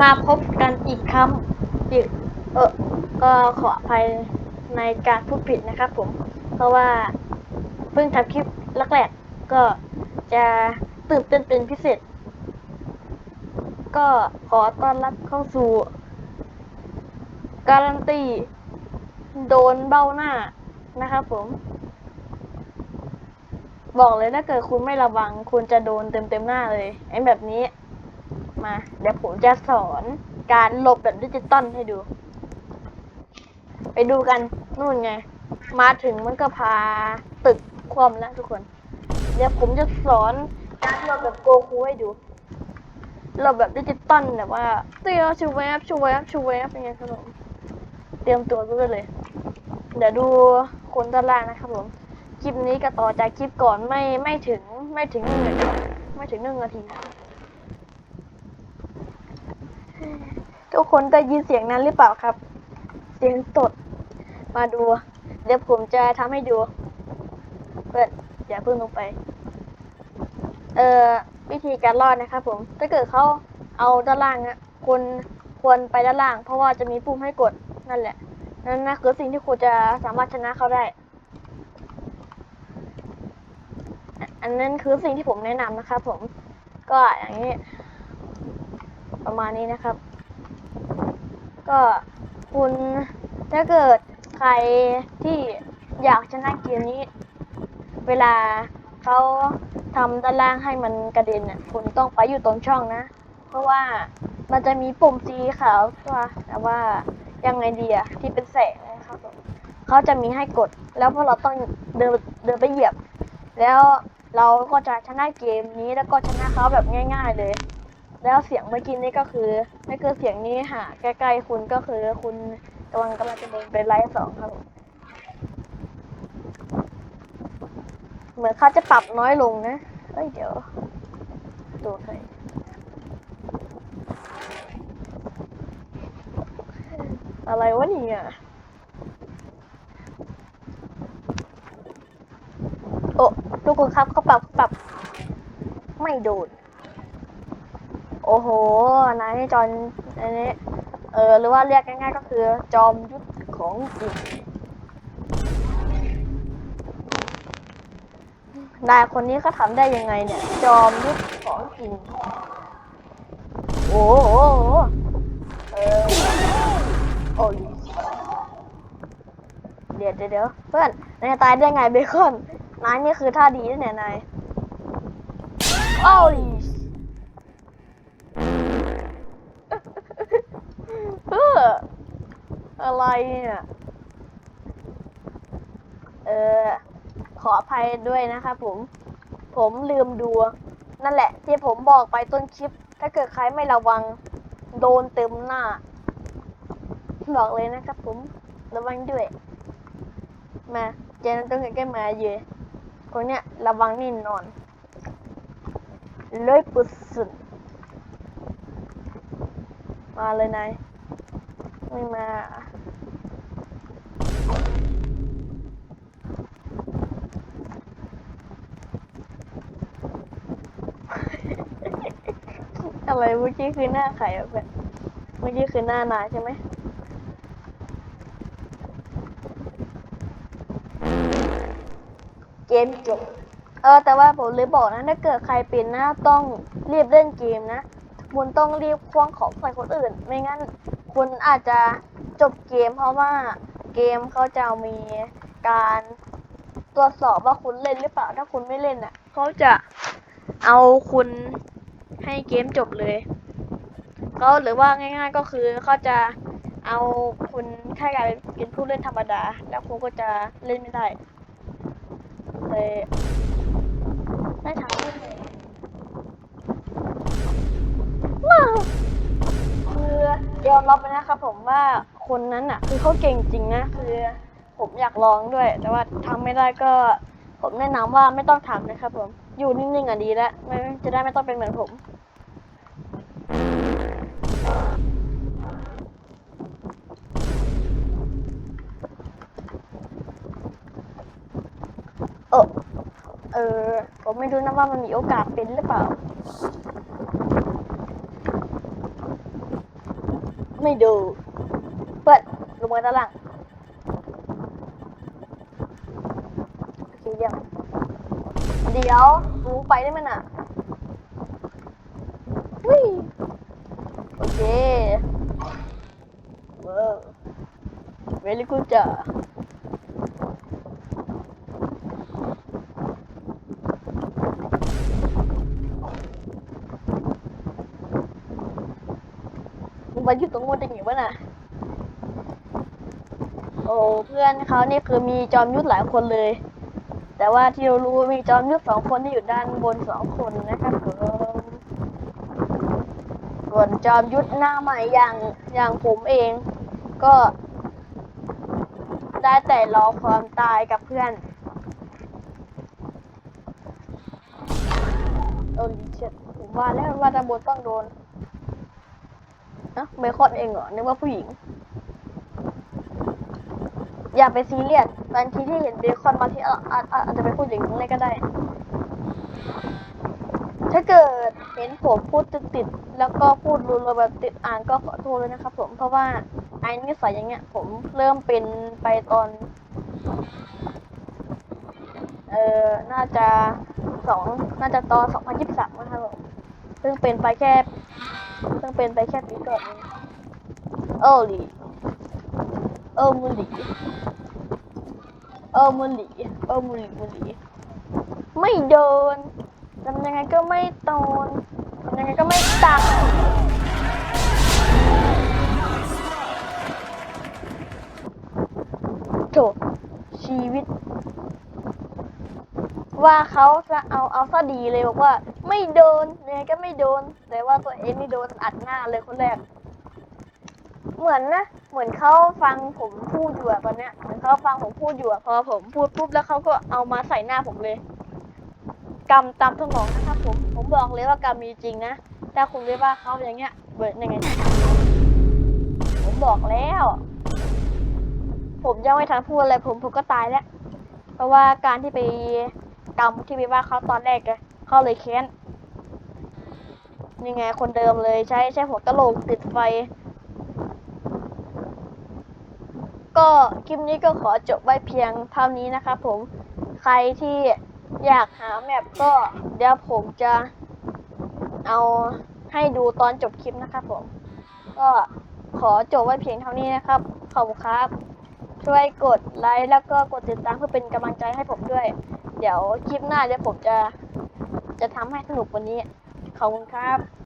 มาพบกันอีกครั้งอีกเออก็ขออภัยในการพูดผิดนะครับผม เพราะว่าเพิ่งทำคลิปแรกๆก็จะตื่นเต้นเป็นพิเศษ ก็ขอต้อนรับเข้าสู่ การันตี โดนเบ้าหน้านะครับผม บอกเลยถ้าเกิดคุณไม่ระวัง คุณจะโดนเต็มเต็มๆหน้าเลยไอ้แบบนี้ มา เดี๋ยวผมจะสอนการหลบแบบดิจิตอลให้ดู ไปดูกันนู่นไง มาถึงมันก็พาตึกคว่ำแล้วทุกคน เดี๋ยวผมจะสอนการหลบแบบโกคูให้ดูหลบแบบดิจิตอลแบบว่าเตียวชูเวฟชูเวฟชูเวฟอย่างเงี้ยครับผมเตรียมตัวด้วยเลย เดี๋ยวดูคนด้านล่างนะครับผมคลิปนี้ก็ต่อจากคลิปก่อนไม่ไม่ถึงไม่ถึงหนึ่งนาทีไม่ถึงหนึ่งนาที ทุกคนได้ยินเสียงนั้นหรือเปล่าครับ เสียงสดมาดู เดี๋ยวผมจะทำให้ดูเปิดอย่าเพิ่งลงไป เอ่อวิธีการรอดนะครับผม ถ้าเกิดเขาเอาด้านล่างอะคุณควรไปด้านล่าง เพราะว่าจะมีปุ่มให้กดนั่นแหละ นั่นนะคือสิ่งที่คุณจะสามารถชนะเขาได้ อันนั้นคือสิ่งที่ผมแนะนำนะครับผม ก็อย่างนี้ ประมาณนี้นะครับ ก็คุณถ้าเกิดใครที่อยากชนะเกมนี้ เวลาเขาทำด้านล่างให้มันกระเด็นน่ะคุณต้องไปอยู่ตรงช่องนะ เพราะว่ามันจะมีปุ่มสีขาวตัวแต่ว่ายังไงดีอะที่เป็นแสงนะครับผมเขาจะมีให้กด แล้วพวกเราต้องเดินเดินไปเหยียบ แล้วเราก็จะชนะเกมนี้แล้วก็ชนะเขาแบบง่าย ๆเลย แล้วเสียงเมื่อกี้นี้ก็คือนี่คือเสียงนี้หาใกล้ๆคุณก็คือคุณกำลังกำลังจะเดินไปไลฟ์สองครับผมเหมือนเขาจะปรับน้อยลงนะ เอ้ยเดี๋ยว ดูหน่อยอะไรวะเนี่ยโอ้ทุกคนครับเขาปรับปรับ ไม่โดน โอ้โห นายจอนอันนี้ เออ หรือว่าเรียกง่ายๆก็คือ จอมยุทธของจริงนายคนนี้เขาทำได้ยังไงเนี่ย จอมยุทธของจริง โอ้โห เออ โอ้ยเดี๋ยวเดี๋ยวเดี๋ยวเพื่อนนายตายได้ไงเบคอนนายนี่คือท่าดีนะเนี่ยนายโอ้ย เพื่อ อะไรเนี่ย เออ ขออภัยด้วยนะครับผม ผมลืมดู นั่นแหละ ที่ผมบอกไปต้นคลิป ถ้าเกิดใครไม่ระวัง โดนเต็มหน้า บอกเลยนะครับผม ระวังด้วย มาเจนต้องใกล้ๆมาเยอะคนเนี้ยระวังแนี่นอนเลยปุดสุดมาเลยนายไม่มา อะไรเมื่อกี้คือหน้าใครอะเพื่อนเมื่อกี้คือหน้านาใช่ไหมเกมจบเออแต่ว่าผมเลยบอกนะถ้าเกิดใครเป็นหนะต้องรีบเล่นเกมนะคุณต้องรีบคว้างของใส่คนอื่น ไม่งั้นคุณอาจจะจบเกมเพราะว่าเกมเขาจะมีการตรวจสอบว่าคุณเล่นหรือเปล่าถ้าคุณไม่เล่นอะเขาจะเอาคุณ ให้เกมจบเลย ก็หรือว่าง่ายๆก็คือเขาจะเอาคุณแค่กลายเป็นผู้เล่นธรรมดา แล้วคุณก็จะเล่นไม่ได้เลยได้ถามเพื่นเลยว้าวคือยอมรับนะครับผมว่าคนนั้นอะ คือเขาเก่งจริงนะคือผมอยากลองด้วย แต่ว่าทำไม่ได้ก็ผมแนะนำว่าไม่ต้องทำนะครับผม อยู่นิ่งๆอะดีแล้วไม่จะได้ไม่ต้องเป็นเหมือนผม เออเออ ผมไม่รู้นะว่ามันมีโอกาสเป็นหรือเปล่า ไม่ดู เปิดลงมาด้านล่างโอเคียม เดี๋ยวลุงไปได้ไหมน่ะวิโอเคเว้าวเวลิกูจ้ามึงไปอยู่ตรงนู้นได้ไงวะน่ะโอ้เพื่อนเขานี่คือมีจอมยุทธหลายคนเลย แต่ว่าที่เรารู้มีจอมยุทธสองคนที่อยู่ด้านบนสองคนนะครับผมส่วนจอมยุทธหน้าใหม่อย่างอย่างผมเอง ก็ ได้แต่รอความตายกับเพื่อนโอ้ยเช็ดผมว่าแล้วว่าด้านบนต้องโดนเอะเบคอนเองเหรอนึกว่าผู้หญิง อย่าไปซีเรียสบางทีที่เห็นเบคอนบางทีอาอาอาอาจจะเป็นผู้หญิงอะไรก็ได้ ถ้าเกิดเห็นผมพูดติดติดแล้วก็พูดรัวๆแบบติดอ่านก็ขอโทษเลยนะครับผมเพราะว่าไอ้นิสัยอย่างเงี้ย ผมเริ่มเป็นไปตอน เอ่อ น่าจะสองน่าจะตอนสองพันยี่สิบสามนะครับผมเพิ่งเป็นไปแค่เพิ่งเป็นไปแค่ปีก่อนเองเออหลี เออมุลีเออมุลีเออมุลีมุนหลีไม่โดนทำยังไงก็ไม่โดนทำยังไงก็ไม่ตักโถชีวิต ว่าเขาจะเอาเอาซะดีเลยบอกว่า ไม่โดนยังไงก็ไม่โดน แต่ว่าตัวเองนี่โดนอัดหน้าเลยคนแรก เหมือนนะ เหมือนเขาฟังผมพูดอยู่อะตอนเนี้ย เหมือนเขาฟังผมพูดอยู่อะพอผมพูดปุ๊บแล้วเขาก็เอามาใส่หน้าผมเลย กรรมตามสมองนะครับผม ผมบอกเลยว่ากรรมมีจริงนะ ถ้าคุณไม่ว่าเขาอย่างเงี้ย เบิดยังไง ผมบอกแล้ว ผมยังไม่ทันพูดอะไรผมผมก็ตายแล้ว เพราะว่าการที่ไปกรรมที่ไปว่าเขาตอนแรกอะเขาเลยแค้นนี่ไงคนเดิมเลยใช้ใช้หัวกะโหลกติดไฟ ก็คลิปนี้ก็ขอจบไว้เพียงเท่านี้นะครับผมใครที่อยากหาแมปก็เดี๋ยวผมจะเอาให้ดูตอนจบคลิปนะครับผม ก็ขอจบไว้เพียงเท่านี้นะครับ ขอบคุณครับ ช่วยกดไลค์แล้วก็กดติดตามเพื่อเป็นกำลังใจให้ผมด้วย เดี๋ยวคลิปหน้าเดี๋ยวผมจะจะทำให้สนุกกว่านี้ ขอบคุณครับ